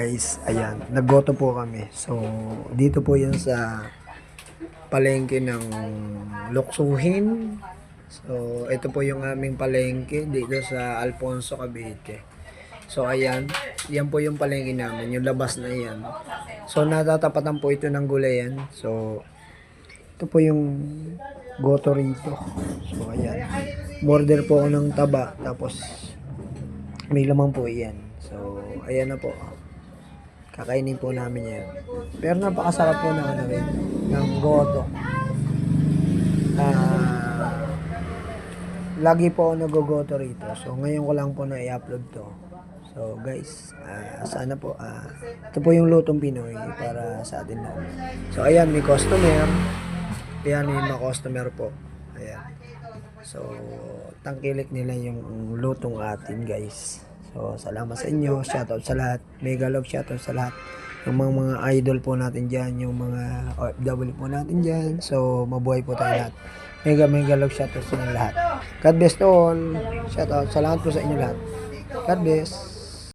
guys, ayan, naggoto po kami. So, dito po yun sa palengke ng Luksuhin. So, ito po yung aming palengke dito sa Alfonso, Cavite. So, ayan, yan po yung palengke namin, yung labas na yan. So, natatapatan po ito ng gulayan. So, ito po yung goto rito. So, ayan. Border po ako ng taba. Tapos, may laman po yan. So, ayan na po. Kakainin po namin yan. Pero napakasarap po na ano ng goto. Ah, lagi po ako nagogoto rito. So, ngayon ko lang po na i-upload to. So, guys, ah, sana po, ah, ito po yung lutong Pinoy para sa atin na. So, ayan, may customer. Ayan, may mga customer po. Ayan. So, tangkilik nila yung lutong atin, guys. So, salamat sa inyo. Shoutout sa lahat. Mega love shoutout sa lahat. Yung mga, mga idol po natin dyan, yung mga OFW po natin dyan. So, mabuhay po tayo lahat. Mega, mega love shoutout sa inyo lahat. God bless to all. Shoutout sa lahat po sa inyo lahat. God bless.